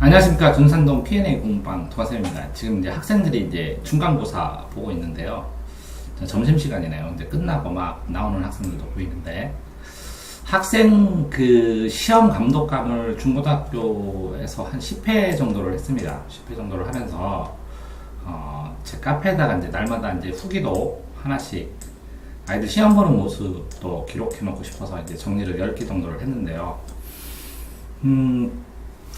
안녕하십니까 dun산동 P&A 공부방 도화쌤입니다. 지금 이제 학생들이 이제 중간고사 보고 있는데요. 점심 시간이네요. 이제 끝나고 막 나오는 학생들도 보이는데 학생 그 시험 감독감을 중고등학교에서 한 10회 정도를 했습니다. 10회 정도를 하면서 어, 제 카페에다가 이제 날마다 이제 후기도 하나씩 아이들 시험 보는 모습도 기록해 놓고 싶어서 이제 정리를 10개 정도를 했는데요. 음,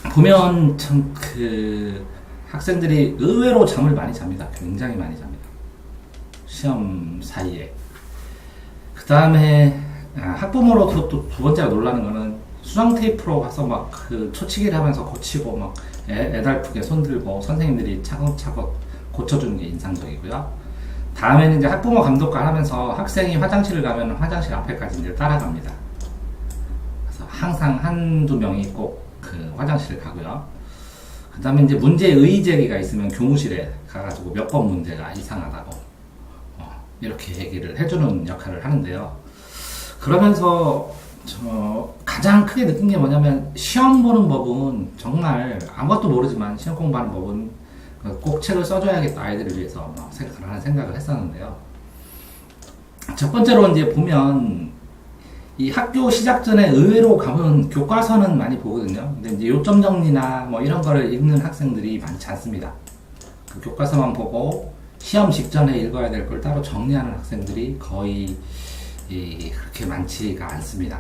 보면 참 그 학생들이 의외로 잠을 많이 잡니다. 굉장히 많이 잡니다. 시험 사이에. 그 다음에 학부모로서 또 두 번째로 놀라는 거는 수정 테이프로 가서 막 그 초치기를 하면서 고치고 막 애, 애달프게 손들고 선생님들이 차곡차곡 고쳐주는 게 인상적이고요. 다음에는 이제 학부모 감독관 하면서 학생이 화장실을 가면 화장실 앞에까지 이제 따라갑니다. 그래서 항상 한두 명이 꼭 그 화장실을 가고요. 그 다음에 이제 문제 의의 제기가 있으면 교무실에 가가지고 몇 번 문제가 이상하다고 어, 이렇게 얘기를 해주는 역할을 하는데요. 그러면서 저 가장 크게 느낀 게 뭐냐면 시험 보는 법은 정말 아무것도 모르지만 시험 공부하는 법은 꼭 책을 써줘야겠다 아이들을 위해서 뭐 생각을 하는 생각을 했었는데요. 첫 번째로 이제 보면 이 학교 시작 전에 의외로 가면 교과서는 많이 보거든요. 근데 이제 요점 정리나 뭐 이런 거를 읽는 학생들이 많지 않습니다. 그 교과서만 보고 시험 직전에 읽어야 될 걸 따로 정리하는 학생들이 거의 이, 그렇게 많지가 않습니다.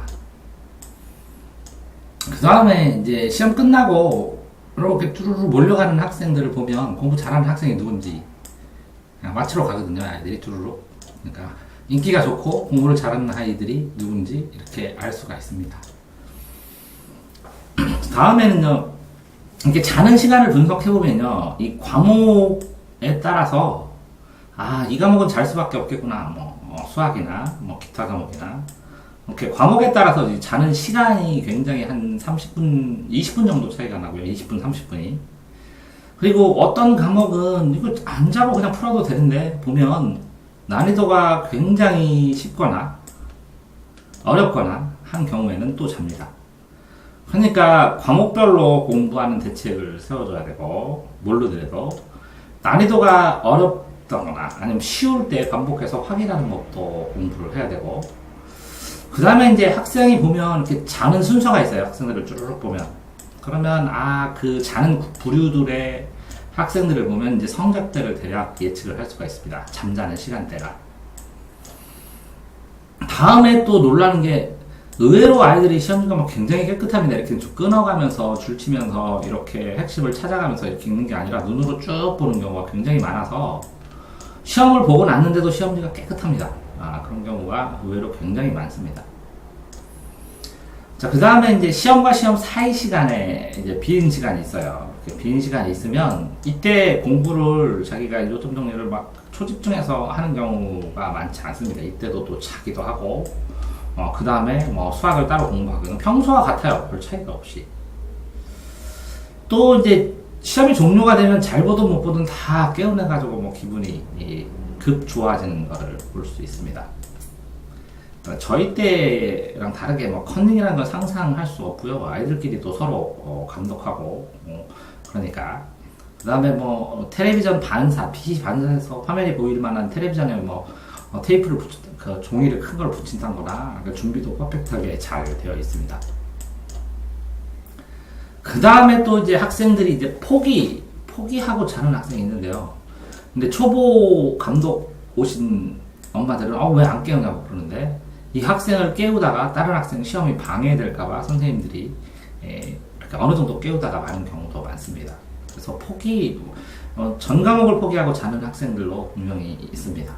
그 다음에 이제 시험 끝나고 이렇게 쭈루루 몰려가는 학생들을 보면 공부 잘하는 학생이 누군지 맞추러 가거든요. 아이들이 쭈루루. 그러니까 인기가 좋고 공부를 잘하는 아이들이 누군지 이렇게 알 수가 있습니다. 다음에는요, 이렇게 자는 시간을 분석해보면요, 이 과목에 따라서, 아, 이 과목은 잘 수밖에 없겠구나, 뭐, 어, 수학이나, 뭐, 기타 과목이나, 이렇게 과목에 따라서 자는 시간이 굉장히 한 30분, 20분 정도 차이가 나고요, 20분, 30분이. 그리고 어떤 과목은 이거 안 자고 그냥 풀어도 되는데, 보면 난이도가 굉장히 쉽거나, 어렵거나 한 경우에는 또 잡니다. 그러니까 과목별로 공부하는 대책을 세워줘야 되고 모르더라도 난이도가 어렵다거나 아니면 쉬울 때 반복해서 확인하는 것도 공부를 해야 되고 그 다음에 이제 학생이 보면 이렇게 자는 순서가 있어요 학생들을 쭈르륵 보면 그러면 아 그 자는 부류들의 학생들을 보면 이제 성적대를 대략 예측을 할 수가 있습니다 잠자는 시간대가 다음에 또 놀라는 게 의외로 아이들이 시험지가 막 굉장히 깨끗합니다. 이렇게 쭉 끊어가면서 줄 치면서 이렇게 핵심을 찾아가면서 이렇게 읽는 게 아니라 눈으로 쭉 보는 경우가 굉장히 많아서 시험을 보고 났는데도 시험지가 깨끗합니다. 아, 그런 경우가 의외로 굉장히 많습니다. 자, 그 다음에 이제 시험과 시험 사이 시간에 이제 비인 시간이 있어요. 비인 시간이 있으면 이때 공부를 자기가 요점 정리를 막 초집중해서 하는 경우가 많지 않습니다. 이때도 또 자기도 하고 어, 그 다음에 뭐 수학을 따로 공부하거나 평소와 같아요. 별 차이가 없이. 또 이제 시험이 종료가 되면 잘 보든 못 보든 다 깨어내가지고 뭐 기분이 급 좋아지는 것을 볼 수 있습니다. 그러니까 저희 때랑 다르게 뭐 컨닝이라는 걸 상상할 수 없고요. 아이들끼리 도 서로 어, 감독하고 어, 그러니까 그 다음에 뭐 텔레비전 반사, PC 반사에서 화면이 보일 만한 텔레비전에 뭐 어, 테이프를 붙, 그 종이를 큰 걸 붙인다거나 그 준비도 퍼펙트하게 잘 되어 있습니다. 그 다음에 또 이제 학생들이 이제 포기, 포기하고 자는 학생이 있는데요. 근데 초보 감독 오신 엄마들은 어, 왜 안 깨우냐고 그러는데 이 학생을 깨우다가 다른 학생 시험이 방해될까봐 선생님들이 에, 이렇게 어느 정도 깨우다가 마는 경우도 많습니다. 그래서 포기, 어, 전 과목을 포기하고 자는 학생들도 분명히 있습니다.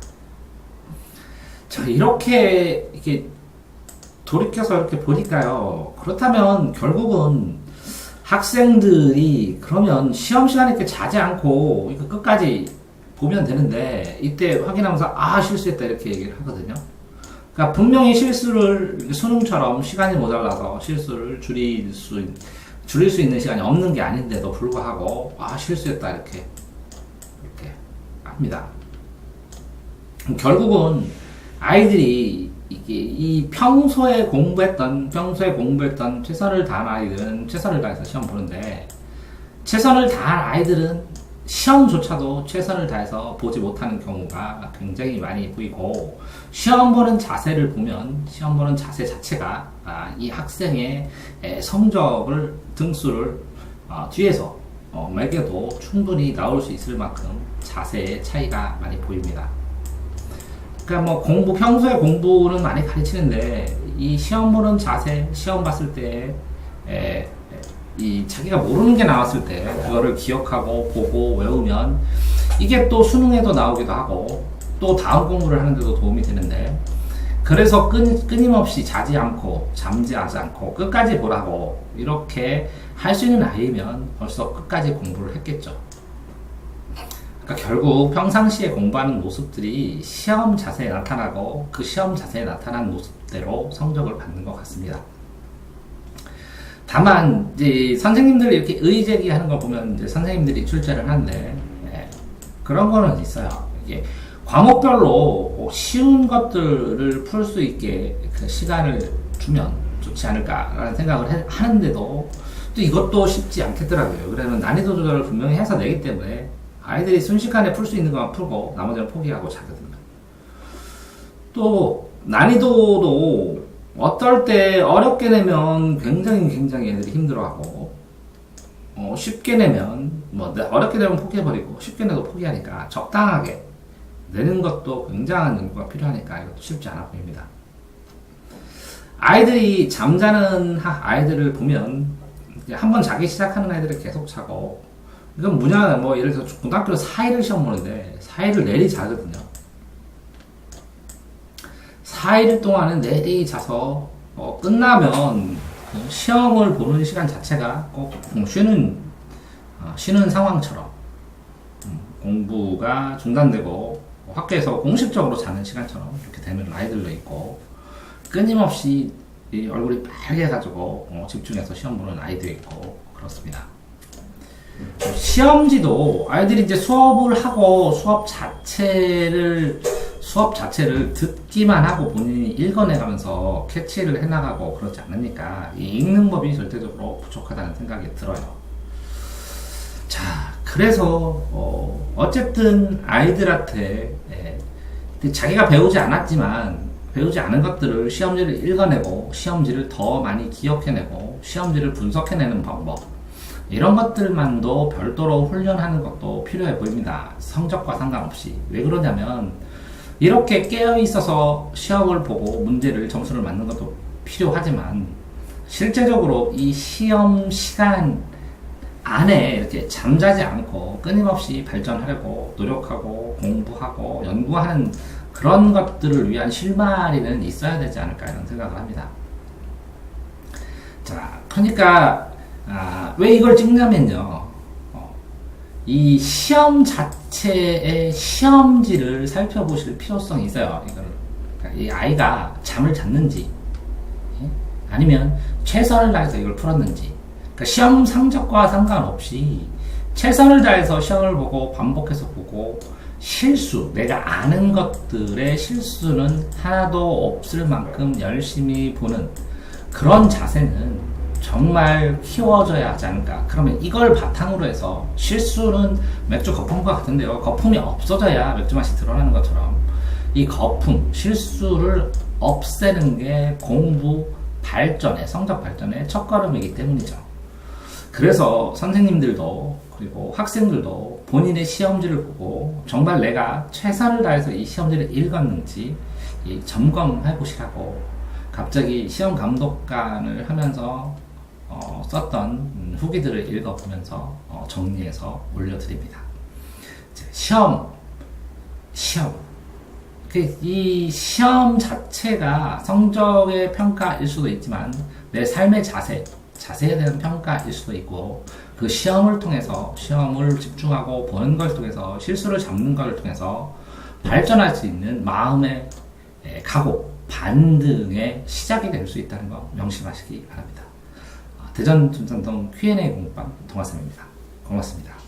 자, 이렇게, 이렇게, 돌이켜서 이렇게 보니까요. 그렇다면 결국은 학생들이 그러면 시험 시간에 이렇게 자지 않고 이거 끝까지 보면 되는데 이때 확인하면서 아, 실수했다 이렇게 얘기를 하거든요. 그러니까 분명히 실수를 수능처럼 시간이 모자라서 실수를 줄일 수, 줄일 수 있는 시간이 없는 게 아닌데도 불구하고 아, 실수했다 이렇게, 이렇게 합니다. 결국은 아이들이 이게 이 평소에 공부했던 평소에 공부했던 최선을 다한 아이들은 최선을 다해서 시험 보는데 최선을 다한 아이들은 시험조차도 최선을 다해서 보지 못하는 경우가 굉장히 많이 보이고 시험 보는 자세를 보면 시험 보는 자세 자체가 아, 이 학생의 에, 성적을 등수를 아, 뒤에서 어, 매겨도 충분히 나올 수 있을 만큼 자세의 차이가 많이 보입니다. 그러니까 뭐 공부 평소에 공부는 많이 가르치는데 이 시험 보는 자세 시험 봤을 때 에, 이 자기가 모르는 게 나왔을 때 그거를 기억하고 보고 외우면 이게 또 수능에도 나오기도 하고 또 다음 공부를 하는데도 도움이 되는데 그래서 끊, 끊임없이 자지 않고 잠지하지 않고 끝까지 보라고 이렇게 할 수 있는 아이면 벌써 끝까지 공부를 했겠죠. 그러니까 결국 평상시에 공부하는 모습들이 시험 자세에 나타나고 그 시험 자세에 나타난 모습대로 성적을 받는 것 같습니다. 다만 이제 선생님들이 이렇게 의제기하는 걸 보면 이제 선생님들이 출제를 하는데 예, 그런 거는 있어요. 이게 과목별로 쉬운 것들을 풀 수 있게 그 시간을 주면 좋지 않을까라는 생각을 해- 하는데도 또 이것도 쉽지 않겠더라고요. 그러면 난이도 조절을 분명히 해서 내기 때문에 아이들이 순식간에 풀 수 있는 것만 풀고 나머지는 포기하고 자거든요. 또 난이도도 어떨 때 어렵게 내면 굉장히 굉장히 애들이 힘들어하고 어, 쉽게 내면 뭐 어렵게 되면 포기해버리고 쉽게 내도 포기하니까 적당하게 내는 것도 굉장한 연구가 필요하니까 이것도 쉽지 않아 보입니다. 아이들이 잠자는 하- 아이들을 보면 한번 자기 시작하는 아이들을 계속 자고 이건 뭐냐 뭐 예를 들어서 고등학교 4일을 시험 보는데 4일을 내리 자거든요. 4일 동안은 내리 자서 어, 끝나면 그 시험을 보는 시간 자체가 꼭 쉬는 어, 쉬는 상황처럼 음, 공부가 중단되고 학교에서 공식적으로 자는 시간처럼 이렇게 되는 아이들도 있고 끊임없이 이 얼굴이 빨개가지고 어, 집중해서 시험 보는 아이도 있고 그렇습니다. 시험지도 아이들이 이제 수업을 하고 수업 자체를 수업 자체를 듣기만 하고 본인이 읽어내가면서 캐치를 해나가고 그러지 않으니까 이 읽는 법이 절대적으로 부족하다는 생각이 들어요. 자, 그래서 어, 어쨌든 아이들한테 예, 자기가 배우지 않았지만 배우지 않은 것들을 시험지를 읽어내고 시험지를 더 많이 기억해내고 시험지를 분석해내는 방법 이런 것들만도 별도로 훈련하는 것도 필요해 보입니다. 성적과 상관없이 왜 그러냐면 이렇게 깨어 있어서 시험을 보고 문제를 점수를 맞는 것도 필요하지만 실제적으로 이 시험 시간 안에 이렇게 잠자지 않고 끊임없이 발전하려고 노력하고 공부하고 연구하는 그런 것들을 위한 실마리는 있어야 되지 않을까 이런 생각을 합니다. 자, 그러니까 아, 왜 이걸 찍냐면요. 어, 이 시험 자체의 시험지를 살펴보실 필요성이 있어요. 이걸 그러니까 이 아이가 잠을 잤는지 예? 아니면 최선을 다해서 이걸 풀었는지 그러니까 시험 성적과 상관없이 최선을 다해서 시험을 보고 반복해서 보고 실수, 내가 아는 것들의 실수는 하나도 없을 만큼 열심히 보는 그런 자세는 정말 키워져야 하지 않을까. 그러면 이걸 바탕으로 해서 실수는 맥주 거품과 같은데요. 거품이 없어져야 맥주 맛이 드러나는 것처럼 이 거품, 실수를 없애는 게 공부 발전의, 성적 발전의 첫걸음이기 때문이죠. 그래서 선생님들도 그리고 학생들도 본인의 시험지를 보고 정말 내가 최선을 다해서 이 시험지를 읽었는지 점검해 보시라고 갑자기 시험 감독관을 하면서 어, 썼던 음, 후기들을 읽어보면서 어, 정리해서 올려드립니다. 시험, 시험. 그이 시험 자체가 성적의 평가일 수도 있지만 내 삶의 자세, 자세에 대한 평가일 수도 있고 그 시험을 통해서 시험을 집중하고 보는 걸 통해서 실수를 잡는 걸 통해서 발전할 수 있는 마음의 예, 각오, 반등의 시작이 될 수 있다는 거 명심하시기 바랍니다. 대전 중산동 Q&A 공방 동화쌤입니다. 고맙습니다.